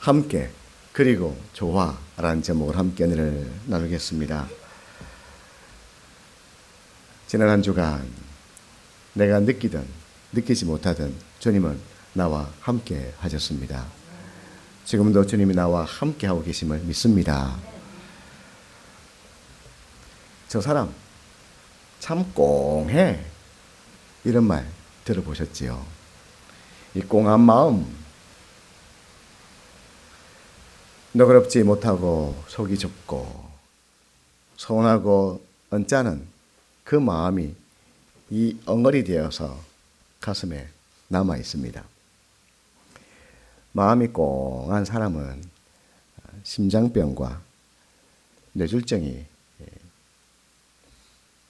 함께 그리고 조화라는 제목을 함께 은혜를 나누겠습니다. 지난 한 주간 내가 느끼든 느끼지 못하든 주님은 나와 함께 하셨습니다. 지금도 주님이 나와 함께 하고 계심을 믿습니다. 저 사람 참 꽁해 이런 말 들어보셨지요? 이 꽁한 마음 너그럽지 못하고 속이 좁고 서운하고 언짢은 그 마음이 이 엉거리 되어서 가슴에 남아 있습니다. 마음이 꽁한 사람은 심장병과 뇌졸중이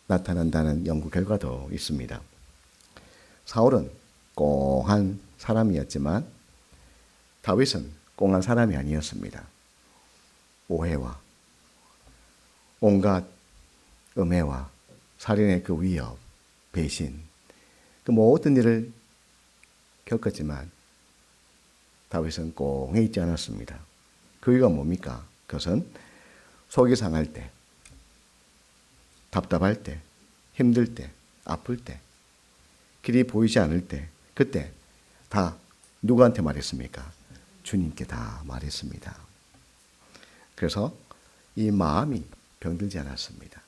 나타난다는 연구 결과도 있습니다. 사울은 꽁한 사람이었지만 다윗은 꽁한 사람이 아니었습니다. 오해와 온갖 음해와 살인의 그 위협, 배신, 그 모든 일을 겪었지만 다윗은 꽁해 있지 않았습니다. 그 이유가 뭡니까? 그것은 속이 상할 때, 답답할 때, 힘들 때, 아플 때, 길이 보이지 않을 때, 그때 다 누구한테 말했습니까? 주님께 다 말했습니다. 그래서 이 마음이 병들지 않았습니다.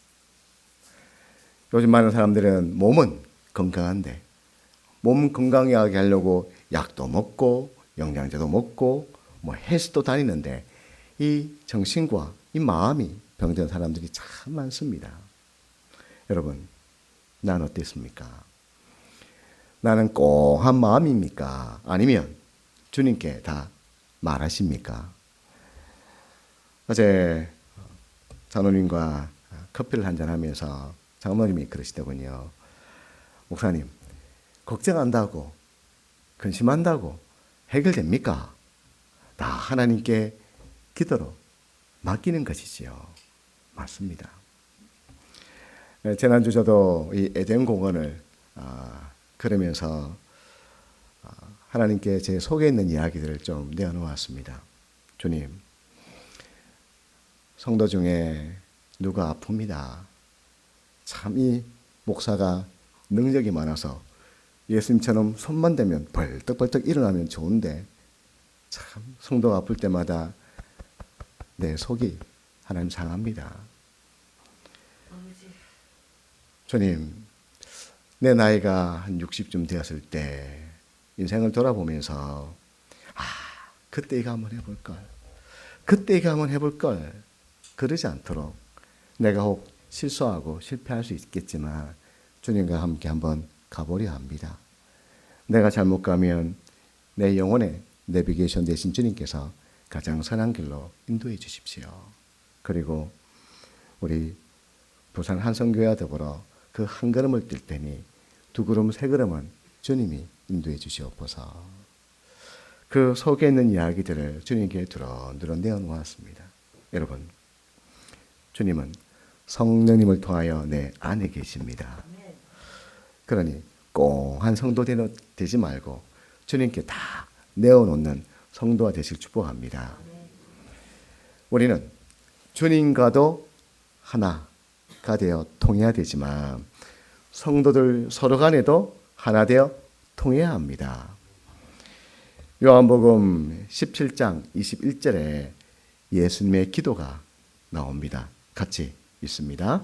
요즘 많은 사람들은 몸은 건강한데 몸 건강하게 하려고 약도 먹고 영양제도 먹고 뭐 헬스도 다니는데 이 정신과 이 마음이 병든 사람들이 참 많습니다. 여러분, 난 어땠습니까? 나는 꽁한 마음입니까? 아니면 주님께 다 말하십니까? 어제 장로님과 커피를 한잔 하면서 장모님이 그러시더군요. 목사님, 걱정한다고, 근심한다고 해결됩니까? 다 하나님께 기도로 맡기는 것이지요. 맞습니다. 네, 지난주 저도 이 에덴 공원을 아, 그러면서 아, 하나님께 제 속에 있는 이야기들을 좀 내어놓았습니다. 주님, 성도 중에 누가 아픕니다. 참 이 목사가 능력이 많아서 예수님처럼 손만 대면 벌떡벌떡 일어나면 좋은데 참 성도가 아플 때마다 내 속이 하나님 상합니다. 주님, 내 나이가 한 60쯤 되었을 때 인생을 돌아보면서 아, 그때 이거 한번 해볼 걸. 그때 이거 한번 해볼 걸. 그러지 않도록 내가 혹 실수하고 실패할 수 있겠지만 주님과 함께 한번 가보려 합니다. 내가 잘못 가면 내 영혼의 내비게이션 대신 주님께서 가장 선한 길로 인도해 주십시오. 그리고 우리 부산 한성교회와 더불어 그 한 걸음을 뛸 테니 두 걸음 세 걸음은 주님이 인도해 주시옵소서. 그 속에 있는 이야기들을 주님께 두런두런 내어놓았습니다. 여러분, 주님은 성령님을 통하여 내 안에 계십니다. 그러니 꽁한 성도 되지 말고 주님께 다 내어놓는 성도가 되실 축복합니다. 우리는 주님과도 하나가 되어 통해야 되지만 성도들 서로 간에도 하나 되어 통해야 합니다. 요한복음 17장 21절에 예수님의 기도가 나옵니다. 같이 있습니다.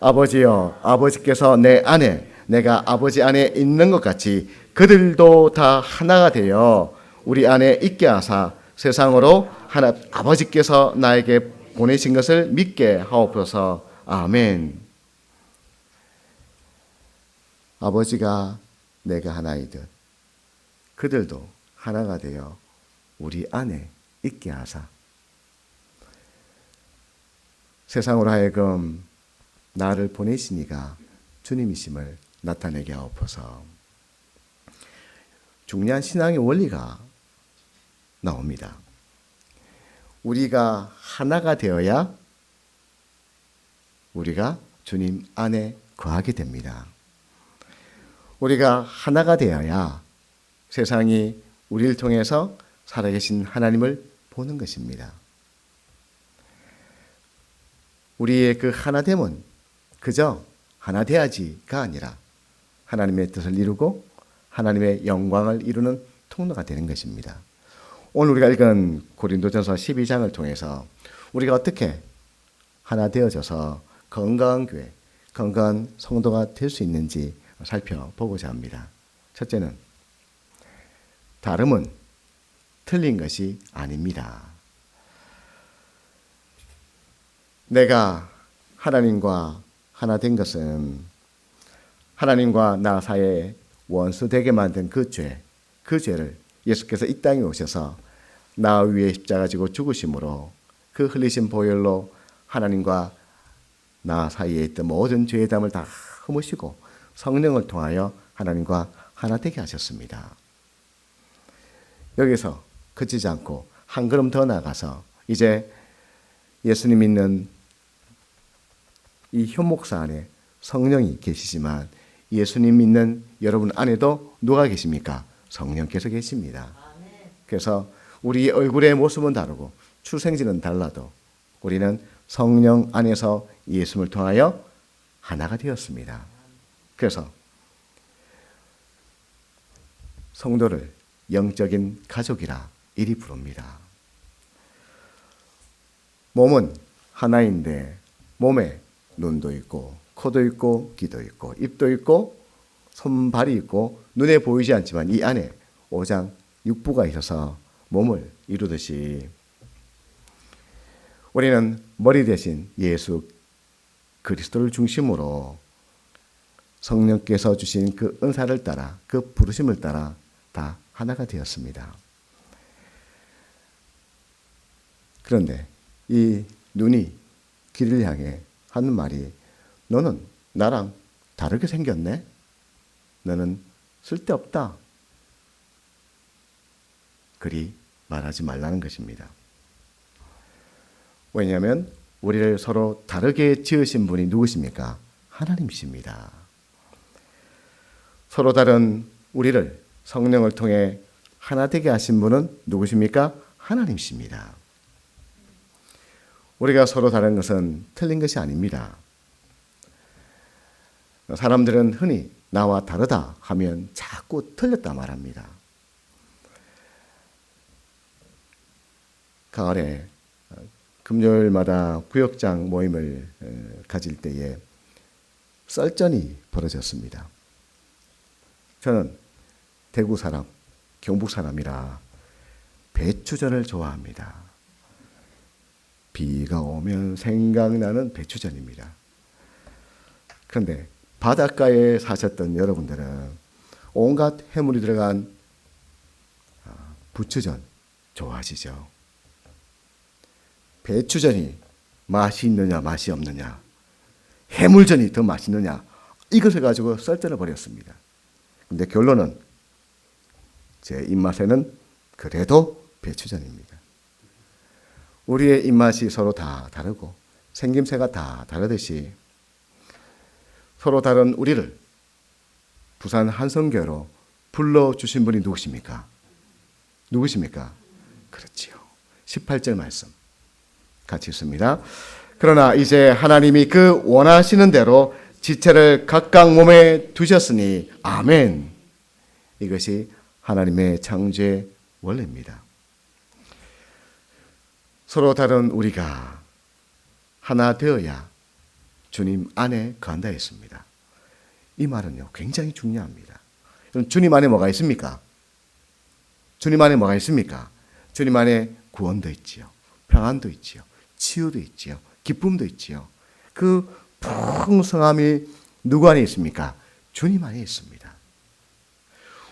아버지여, 아버지께서 내 안에, 내가 아버지 안에 있는 것 같이 그들도 다 하나가 되어 우리 안에 있게 하사 세상으로 하나, 아버지께서 나에게 보내신 것을 믿게 하옵소서. 아멘. 아버지가 내가 하나이듯 그들도 하나가 되어 우리 안에 있게 하사 세상으로 하여금 나를 보내시니가 주님이심을 나타내게 하옵소서. 중요한 신앙의 원리가 나옵니다. 우리가 하나가 되어야 우리가 주님 안에 거하게 됩니다. 우리가 하나가 되어야 세상이 우리를 통해서 살아계신 하나님을 보는 것입니다. 우리의 그 하나됨은 그저 하나 돼야지가 아니라 하나님의 뜻을 이루고 하나님의 영광을 이루는 통로가 되는 것입니다. 오늘 우리가 읽은 고린도전서 12장을 통해서 우리가 어떻게 하나 되어져서 건강한 교회, 건강한 성도가 될 수 있는지 살펴보고자 합니다. 첫째는 다름은 틀린 것이 아닙니다. 내가 하나님과 하나 된 것은 하나님과 나 사이에 원수 되게 만든 그 죄, 그 죄를 예수께서 이 땅에 오셔서 나 위에 십자가 지고 죽으심으로 그 흘리신 보혈로 하나님과 나 사이에 있던 모든 죄의 담을 다 흠으시고 성령을 통하여 하나님과 하나 되게 하셨습니다. 여기서 그치지 않고 한 걸음 더 나가서 이제 예수님 믿는 이 현목사 안에 성령이 계시지만 예수님 믿는 여러분 안에도 누가 계십니까? 성령께서 계십니다. 그래서 우리 얼굴의 모습은 다르고 출생지는 달라도 우리는 성령 안에서 예수를 통하여 하나가 되었습니다. 그래서 성도를 영적인 가족이라 이리 부릅니다. 몸은 하나인데 몸에 눈도 있고 코도 있고 귀도 있고 입도 있고 손발이 있고 눈에 보이지 않지만 이 안에 오장 육부가 있어서 몸을 이루듯이 우리는 머리 대신 예수 그리스도를 중심으로 성령께서 주신 그 은사를 따라 그 부르심을 따라 다 하나가 되었습니다. 그런데 이 눈이 길을 향해 하는 말이 너는 나랑 다르게 생겼네? 너는 쓸데없다. 그리 말하지 말라는 것입니다. 왜냐하면 우리를 서로 다르게 지으신 분이 누구십니까? 하나님이십니다. 서로 다른 우리를 성령을 통해 하나 되게 하신 분은 누구십니까? 하나님이십니다. 우리가 서로 다른 것은 틀린 것이 아닙니다. 사람들은 흔히 나와 다르다 하면 자꾸 틀렸다 말합니다. 가을에 금요일마다 구역장 모임을 가질 때에 썰전이 벌어졌습니다. 저는 대구 사람, 경북 사람이라 배추전을 좋아합니다. 비가 오면 생각나는 배추전입니다. 그런데 바닷가에 사셨던 여러분들은 온갖 해물이 들어간 아, 부추전 좋아하시죠? 배추전이 맛이 있느냐 맛이 없느냐 해물전이 더 맛있느냐 이것을 가지고 썰전을 벌였습니다. 근데 결론은 제 입맛에는 그래도 배추전입니다. 우리의 입맛이 서로 다 다르고 생김새가 다 다르듯이 서로 다른 우리를 부산 한성교로 불러주신 분이 누구십니까? 누구십니까? 그렇지요. 18절 말씀. 같이 있습니다. 그러나 이제 하나님이 그 원하시는 대로 지체를 각각 몸에 두셨으니 아멘. 이것이 하나님의 창조의 원리입니다. 서로 다른 우리가 하나 되어야 주님 안에 거한다 했습니다. 이 말은요, 굉장히 중요합니다. 주님 안에 뭐가 있습니까? 주님 안에 뭐가 있습니까? 주님 안에 구원도 있지요. 평안도 있지요. 치유도 있지요. 기쁨도 있지요. 그 풍성함이 누구 안에 있습니까? 주님 안에 있습니다.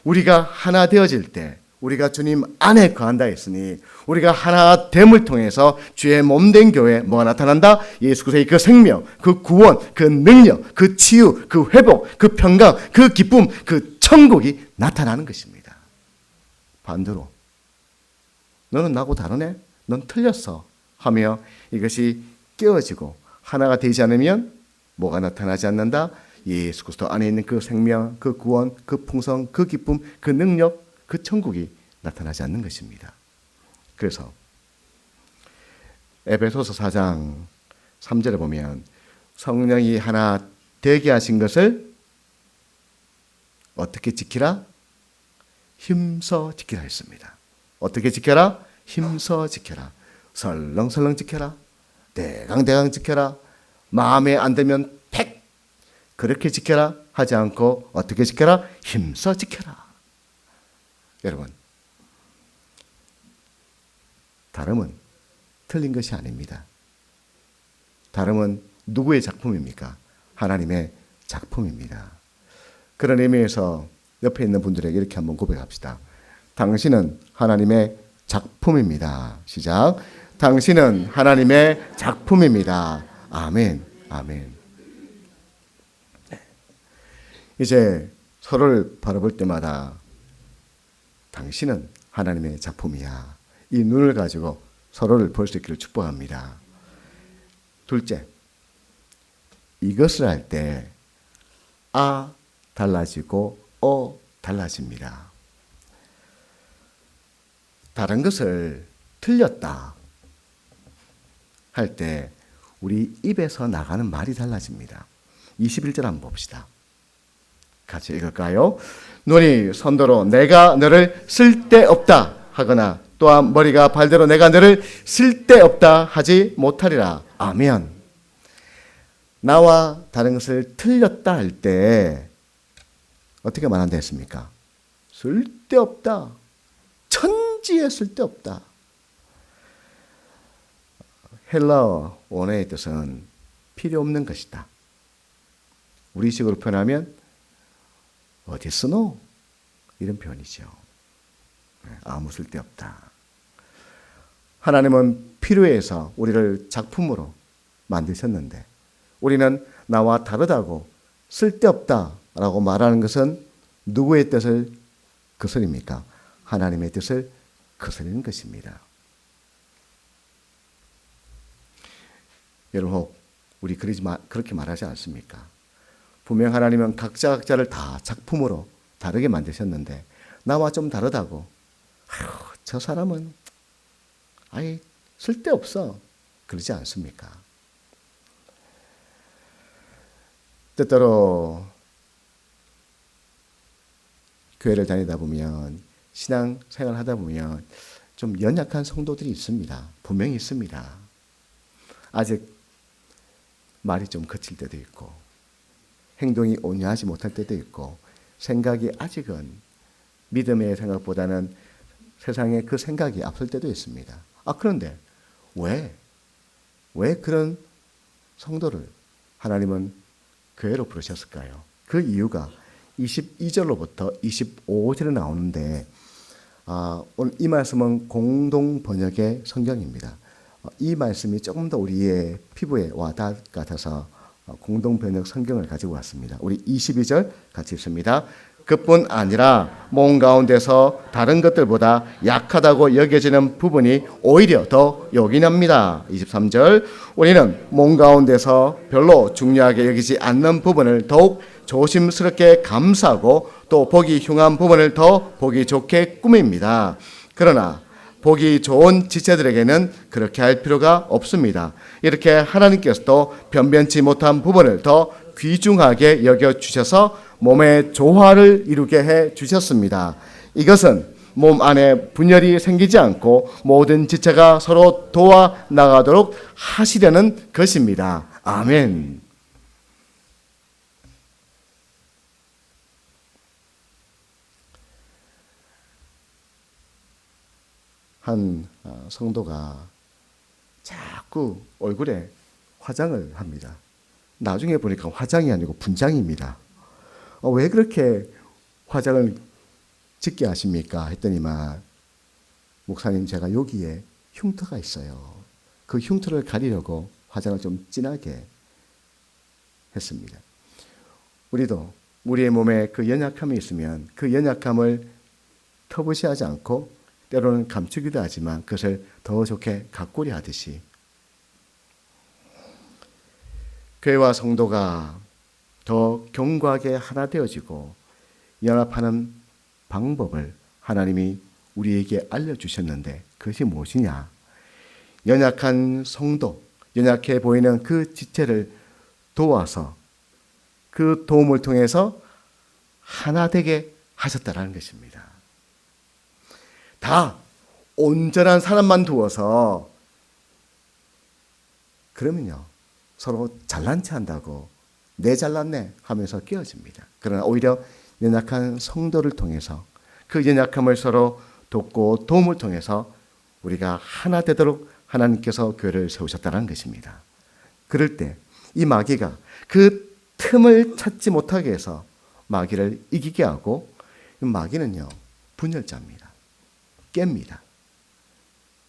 우리가 하나 되어질 때 우리가 주님 안에 거한다 했으니 우리가 하나 됨을 통해서 주의 몸된 교회 뭐가 나타난다? 예수 그리스도의 그 생명, 그 구원, 그 능력, 그 치유, 그 회복, 그 평강, 그 기쁨, 그 천국이 나타나는 것입니다. 반대로 너는 나고 다르네? 넌 틀렸어. 하며 이것이 깨어지고 하나가 되지 않으면 뭐가 나타나지 않는다? 예수 그리스도 안에 있는 그 생명, 그 구원, 그 풍성, 그 기쁨, 그 능력, 그 천국이 나타나지 않는 것입니다. 그래서 에베소서 4장 3절에 보면 성령이 하나 되게 하신 것을 어떻게 지키라? 힘써 지키라 했습니다. 어떻게 지켜라? 힘써 지켜라. 설렁설렁 지켜라. 대강대강 지켜라. 마음에 안 들면 팩 그렇게 지켜라 하지 않고 어떻게 지켜라? 힘써 지켜라. 여러분 다름은 틀린 것이 아닙니다. 다름은 누구의 작품입니까? 하나님의 작품입니다. 그런 의미에서 옆에 있는 분들에게 이렇게 한번 고백합시다. 당신은 하나님의 작품입니다. 시작. 당신은 하나님의 작품입니다. 아멘. 아멘. 네. 이제 서로를 바라볼 때마다 당신은 하나님의 작품이야. 이 눈을 가지고 서로를 볼 수 있기를 축복합니다. 둘째, 이것을 할 때, 아, 달라지고, 어, 달라집니다. 다른 것을 틀렸다 할 때, 우리 입에서 나가는 말이 달라집니다. 21절 한번 봅시다. 같이 읽을까요? 눈이 선도로 내가 너를 쓸데없다 하거나 또한 머리가 발대로 내가 너를 쓸데없다 하지 못하리라. 아멘. 나와 다른 것을 틀렸다 할 때 어떻게 말한다 했습니까? 쓸데없다. 천지에 쓸데없다. 헬라어 원어의 뜻은 필요 없는 것이다. 우리식으로 표현하면 어디 쓰노? 이런 표현이죠. 네, 아무 쓸데없다. 하나님은 필요해서 우리를 작품으로 만드셨는데 우리는 나와 다르다고 쓸데없다라고 말하는 것은 누구의 뜻을 거스립니까? 하나님의 뜻을 거스르는 것입니다. 여러분 혹 우리 그러지 마, 그렇게 말하지 않습니까? 분명 하나님은 각자 각자를 다 작품으로 다르게 만드셨는데 나와 좀 다르다고 아휴, 저 사람은 아예 쓸데없어 그러지 않습니까? 때때로 교회를 다니다 보면 신앙 생활 하다 보면 좀 연약한 성도들이 있습니다. 분명히 있습니다. 아직 말이 좀 거칠 때도 있고 행동이 온유하지 못할 때도 있고 생각이 아직은 믿음의 생각보다는 세상의 그 생각이 앞설 때도 있습니다. 아 그런데 왜? 왜 그런 성도를 하나님은 교회로 부르셨을까요? 그 이유가 22절로부터 25절에 나오는데 아, 오늘 이 말씀은 공동 번역의 성경입니다. 어, 이 말씀이 조금 더 우리의 피부에 와닿을 것 같아서 어, 공동 번역 성경을 가지고 왔습니다. 우리 22절 같이 읽습니다. 그뿐 아니라 몸 가운데서 다른 것들보다 약하다고 여겨지는 부분이 오히려 더 요긴합니다. 23절 우리는 몸 가운데서 별로 중요하게 여기지 않는 부분을 더욱 조심스럽게 감싸고 또 보기 흉한 부분을 더 보기 좋게 꾸밉니다. 그러나 보기 좋은 지체들에게는 그렇게 할 필요가 없습니다. 이렇게 하나님께서도 변변치 못한 부분을 더 귀중하게 여겨 주셔서 몸의 조화를 이루게 해 주셨습니다. 이것은 몸 안에 분열이 생기지 않고 모든 지체가 서로 도와 나가도록 하시려는 것입니다. 아멘. 한 어, 성도가 자꾸 얼굴에 화장을 합니다. 나중에 보니까 화장이 아니고 분장입니다. 어, 왜 그렇게 화장을 짓게 하십니까? 했더니만 목사님 제가 여기에 흉터가 있어요. 그 흉터를 가리려고 화장을 좀 진하게 했습니다. 우리도 우리의 몸에 그 연약함이 있으면 그 연약함을 터부시하지 않고 때로는 감추기도 하지만 그것을 더 좋게 가꾸리 하듯이 교회와 성도가 더 견고하게 하나 되어지고 연합하는 방법을 하나님이 우리에게 알려주셨는데 그것이 무엇이냐? 연약한 성도, 연약해 보이는 그 지체를 도와서 그 도움을 통해서 하나 되게 하셨다라는 것입니다. 다 온전한 사람만 두어서 그러면요 서로 잘난 체 한다고 내 잘났네 하면서 끼어집니다. 그러나 오히려 연약한 성도를 통해서 그 연약함을 서로 돕고 도움을 통해서 우리가 하나 되도록 하나님께서 교회를 세우셨다는 것입니다. 그럴 때 이 마귀가 그 틈을 찾지 못하게 해서 마귀를 이기게 하고 마귀는요 분열자입니다. 깹니다.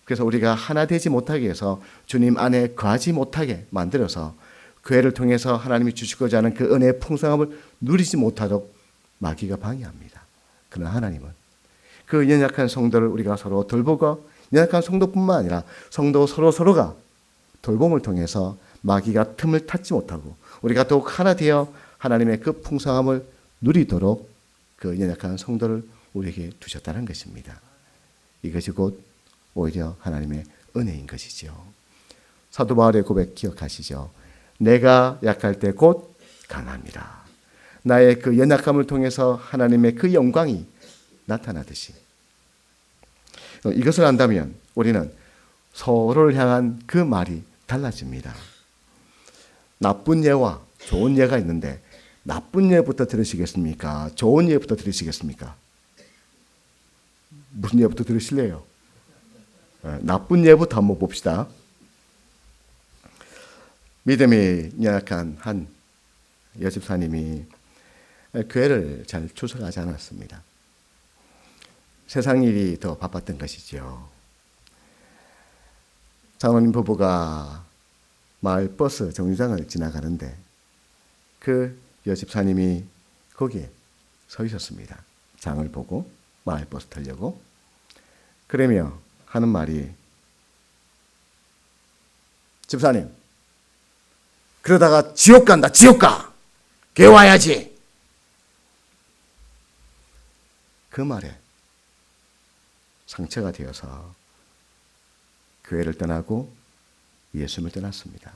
그래서 우리가 하나 되지 못하게 해서 주님 안에 거하지 못하게 만들어서 교회를 통해서 하나님이 주시고자 하는 그 은혜의 풍성함을 누리지 못하도록 마귀가 방해합니다. 그러나 하나님은 그 연약한 성도를 우리가 서로 돌보고 연약한 성도뿐만 아니라 성도 서로 서로가 돌봄을 통해서 마귀가 틈을 탔지 못하고 우리가 더욱 하나 되어 하나님의 그 풍성함을 누리도록 그 연약한 성도를 우리에게 두셨다는 것입니다. 이것이 곧 오히려 하나님의 은혜인 것이죠. 사도 바울의 고백 기억하시죠? 내가 약할 때 곧 강합니다. 나의 그 연약함을 통해서 하나님의 그 영광이 나타나듯이 어, 이것을 안다면 우리는 서로를 향한 그 말이 달라집니다. 나쁜 예와 좋은 예가 있는데 나쁜 예부터 들으시겠습니까? 좋은 예부터 들으시겠습니까? 무슨 예부터 들으실래요? 예, 나쁜 예부터 한번 봅시다. 믿음이 연약한 한 여집사님이 교회를 잘 추석하지 않았습니다. 세상 일이 더 바빴던 것이죠. 장로님 부부가 마을 버스 정류장을 지나가는데 그 여집사님이 거기에 서 있었습니다. 장을 보고 마을 버스 타려고 그러며 하는 말이 집사님 그러다가 지옥 간다 지옥 가 교회 와야지 그 말에 상처가 되어서 교회를 떠나고 예수님을 떠났습니다.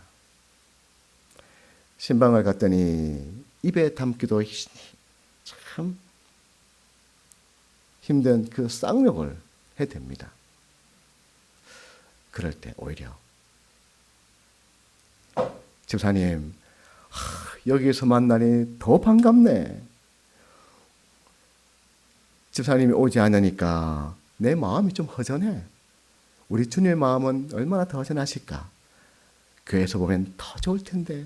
신방을 갔더니 입에 담기도 참 힘든 그 쌍욕을 해댑니다. 그럴 때 오히려 집사님 하, 여기서 만나니 더 반갑네. 집사님이 오지 않으니까 내 마음이 좀 허전해. 우리 주님의 마음은 얼마나 더 허전하실까? 교회에서 보면 더 좋을 텐데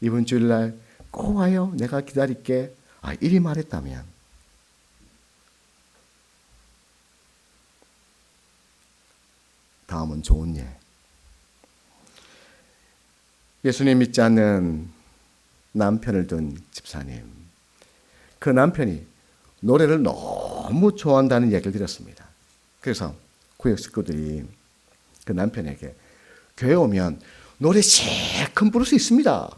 이번 주일날 꼭 와요. 내가 기다릴게. 아, 이리 말했다면 다음은 좋은 예. 예수님 믿지 않는 남편을 둔 집사님. 그 남편이 노래를 너무 좋아한다는 얘기를 들었습니다. 그래서 구역 식구들이 그 남편에게 교회 오면 노래 실컷 부를 수 있습니다.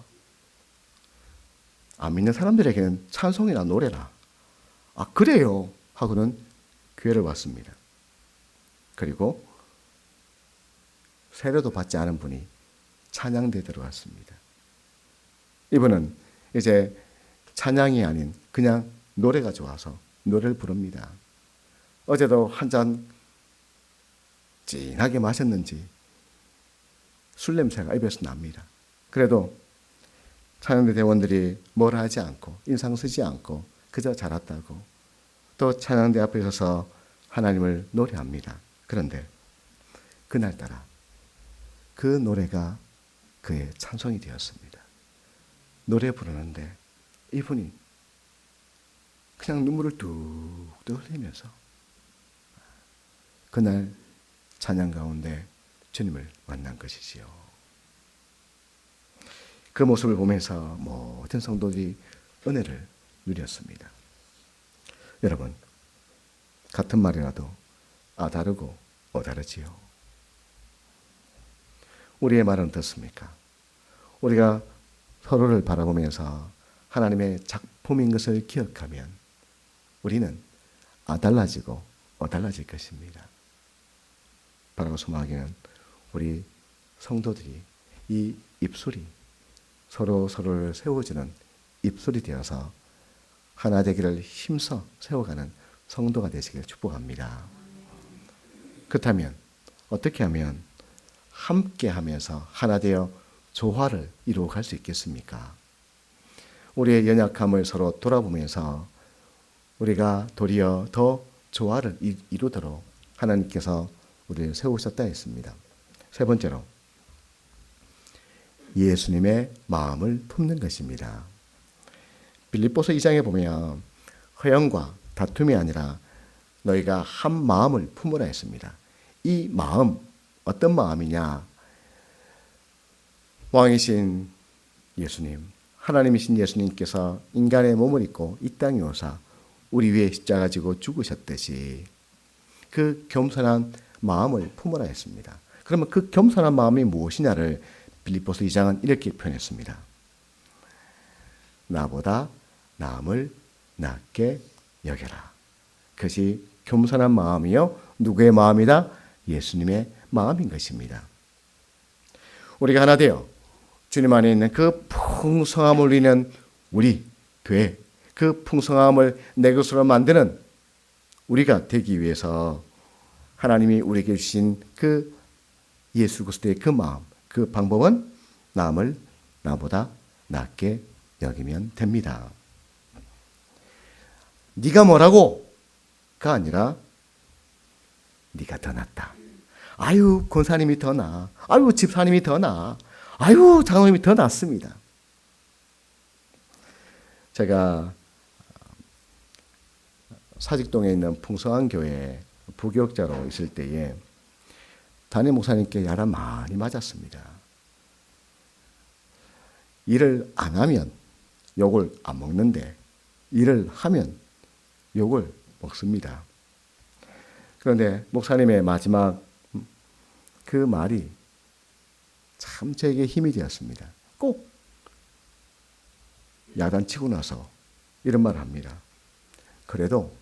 안 믿는 사람들에게는 찬송이나 노래나 아 그래요 하고는 교회를 왔습니다. 그리고 세례도 받지 않은 분이 찬양대 들어왔습니다. 이분은 이제 찬양이 아닌 그냥 노래가 좋아서 노래를 부릅니다. 어제도 한 잔 진하게 마셨는지 술 냄새가 입에서 납니다. 그래도 찬양대 대원들이 뭐라 하지 않고 인상 쓰지 않고 그저 잘았다고 또 찬양대 앞에 서서 하나님을 노래합니다. 그런데 그날따라 그 노래가 그의 찬송이 되었습니다. 노래 부르는데 이분이 그냥 눈물을 뚝뚝 흘리면서 그날 찬양 가운데 주님을 만난 것이지요. 그 모습을 보면서 모든 성도들이 은혜를 누렸습니다. 여러분, 같은 말이라도 아다르고 어다르지요. 우리의 말은 어떻습니까? 우리가 서로를 바라보면서 하나님의 작품인 것을 기억하면 우리는 아달라지고 어달라질 것입니다. 바라고 소망하기는 우리 성도들이 이 입술이 서로 서로를 세워주는 입술이 되어서 하나 되기를 힘써 세워가는 성도가 되시길 축복합니다. 그렇다면 어떻게 하면 함께 하면서 하나 되어 조화를 이루어 갈 수 있겠습니까? 우리의 연약함을 서로 돌아보면서 우리가 도리어 더 조화를 이- 이루도록 하나님께서 우리를 세우셨다 했습니다. 세 번째로 예수님의 마음을 품는 것입니다. 빌립보서 2장에 보면 허영과 다툼이 아니라 너희가 한 마음을 품으라 했습니다. 이 마음 어떤 마음이냐? 왕이신 예수님, 하나님이신 예수님께서 인간의 몸을 입고 이 땅에 오사 우리 위에 십자가 지고 죽으셨듯이 그 겸손한 마음을 품으라 했습니다. 그러면 그 겸손한 마음이 무엇이냐를 빌립보서 2장은 이렇게 표현했습니다. 나보다 남을 낫게 여겨라. 그것이 겸손한 마음이요. 누구의 마음이다? 예수님의 마음인 것입니다. 우리가 하나 되어 주님 안에 있는 그 풍성함을 누리는 우리 교회, 그 풍성함을 내 것으로 만드는 우리가 되기 위해서 하나님이 우리에게 주신 그 예수 그리스도의 그 마음, 그 방법은 남을 나보다 낫게 여기면 됩니다. 네가 뭐라고가 아니라 네가 더 낫다. 아유 권사님이 더 나. 아유 집사님이 더 나. 아유 장로님이 더 낫습니다. 제가 사직동에 있는 풍성한 교회 부교육자로 있을 때에 담임 목사님께 야단 많이 맞았습니다. 일을 안 하면 욕을 안 먹는데 일을 하면 욕을 먹습니다. 그런데 목사님의 마지막 그 말이 참 저에게 힘이 되었습니다. 꼭 야단치고 나서 이런 말을 합니다. 그래도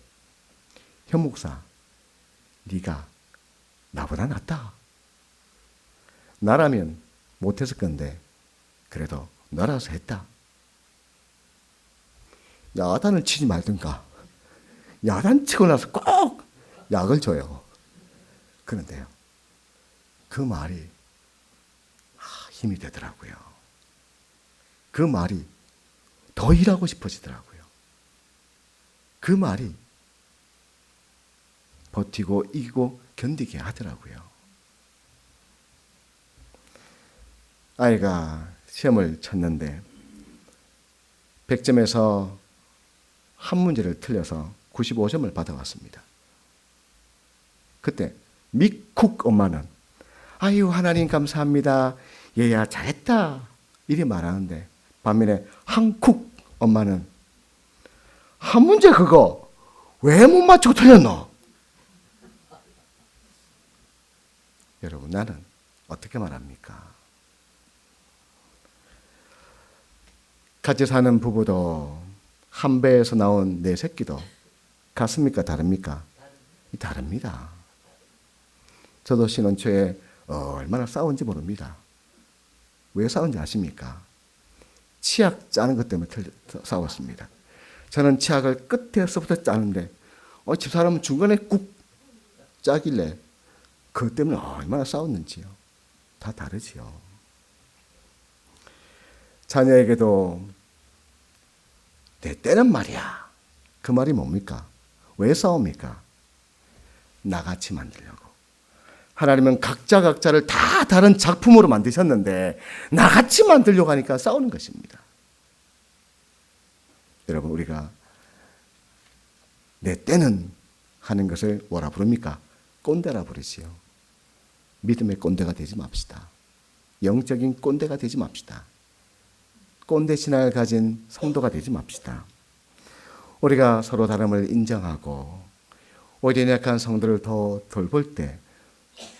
현 목사, 네가 나보다 낫다. 나라면 못했을 건데 그래도 너라서 했다. 야단을 치지 말든가. 야단 치고 나서 꼭 약을 줘요. 그런데요. 그 말이 아, 힘이 되더라고요. 그 말이 더 일하고 싶어지더라고요. 그 말이 버티고 이기고 견디게 하더라고요. 아이가 시험을 쳤는데 100점에서 한 문제를 틀려서 95점을 받아왔습니다. 그때 미쿡 엄마는 아유 하나님 감사합니다. 얘야 잘했다. 이리 말하는데 반면에 한쿡 엄마는 한 문제 그거 왜 못 맞추고 틀렸노? 여러분 나는 어떻게 말합니까? 같이 사는 부부도 한 배에서 나온 내 새끼도 같습니까? 다릅니까? 다릅니다. 저도 신혼 초에 얼마나 싸운지 모릅니다. 왜 싸운지 아십니까? 치약 짜는 것 때문에 싸웠습니다. 저는 치약을 끝에서부터 짜는데 어, 집사람은 중간에 꾹 짜길래 그것 때문에 얼마나 싸웠는지요. 다 다르지요. 자녀에게도 내 때는 말이야. 그 말이 뭡니까? 왜 싸웁니까? 나같이 만들려고. 하나님은 각자 각자를 다 다른 작품으로 만드셨는데 나같이 만들려고 하니까 싸우는 것입니다. 여러분 우리가 내 때는 하는 것을 뭐라 부릅니까? 꼰대라 부르지요. 믿음의 꼰대가 되지 맙시다. 영적인 꼰대가 되지 맙시다. 꼰대 신앙을 가진 성도가 되지 맙시다. 우리가 서로 다름을 인정하고 오히려 약한 성도를 더 돌볼 때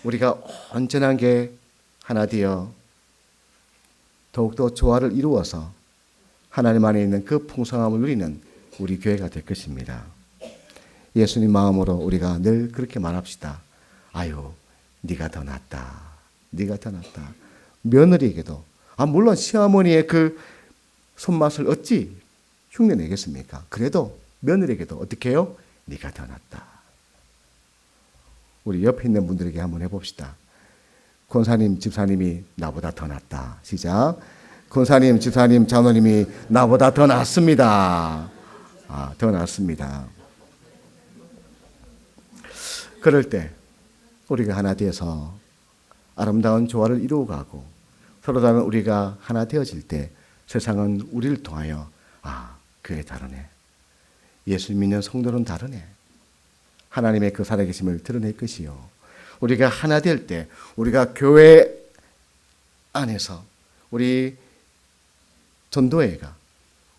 우리가 온전한 게 하나 되어 더욱더 조화를 이루어서 하나님 안에 있는 그 풍성함을 누리는 우리 교회가 될 것입니다. 예수님 마음으로 우리가 늘 그렇게 말합시다. 아유, 네가 더 낫다. 네가 태어났다. 며느리에게도 아 물론 시어머니의 그 손맛을 어찌 흉내 내겠습니까? 그래도 며느리에게도 어떻게 해요? 네가 태어났다. 우리 옆에 있는 분들에게 한번 해봅시다. 권사님, 집사님이 나보다 더 낫다. 시작. 권사님, 집사님, 장로님이 나보다 더 낫습니다. 아, 더 낫습니다. 그럴 때 우리가 하나 되어서 아름다운 조화를 이루어가고 서로 다른 우리가 하나 되어질 때 세상은 우리를 통하여 아, 교회 다르네. 예수 믿는 성도는 다르네. 하나님의 그 살아계심을 드러낼 것이요. 우리가 하나 될 때, 우리가 교회 안에서 우리 전도회가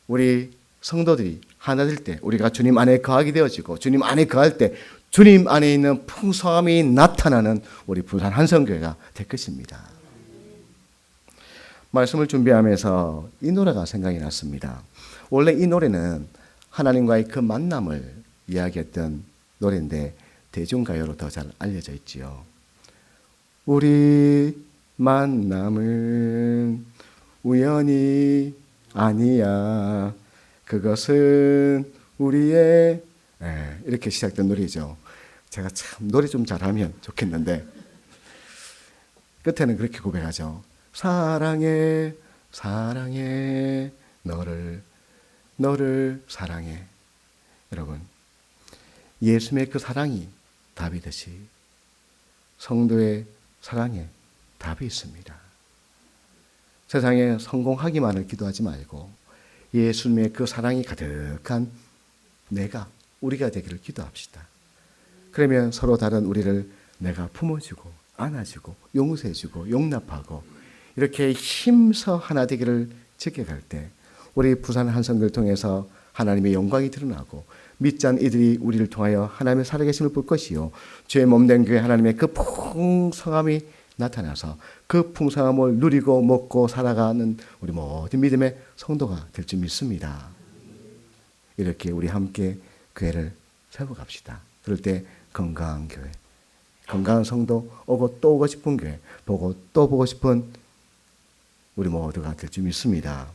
우리 성도들이 하나 될 때, 우리가 주님 안에 거하게 되어지고 주님 안에 거할 때 주님 안에 있는 풍성함이 나타나는 우리 부산 한성교회가 될 것입니다. 말씀을 준비하면서 이 노래가 생각이 났습니다. 원래 이 노래는 하나님과의 그 만남을 이야기했던 노래인데 대중가요로 더 잘 알려져 있지요. 우리 만남은 우연이 아니야. 그것은 우리의 예, 이렇게 시작된 노래죠. 제가 참 노래 좀 잘하면 좋겠는데 끝에는 그렇게 고백하죠. 사랑해, 사랑해, 너를, 너를 사랑해. 여러분, 예수님의 그 사랑이 답이듯이 성도의 사랑에 답이 있습니다. 세상에 성공하기만을 기도하지 말고 예수님의 그 사랑이 가득한 내가, 우리가 되기를 기도합시다. 그러면 서로 다른 우리를 내가 품어주고 안아주고 용서해주고 용납하고 이렇게 힘서 하나 되기를 지켜갈 때 우리 부산 한성교를 통해서 하나님의 영광이 드러나고 믿지 않은 이들이 우리를 통하여 하나님의 살아계심을 볼 것이요 죄의 몸된 교회 하나님의 그 풍성함이 나타나서 그 풍성함을 누리고 먹고 살아가는 우리 모든 믿음의 성도가 될 줄 믿습니다. 이렇게 우리 함께 교회를 세워갑시다. 그럴 때 건강한 교회, 건강한 성도, 오고 또 오고 싶은 교회, 보고 또 보고 싶은 우리 모두가 될 줄 믿습니다.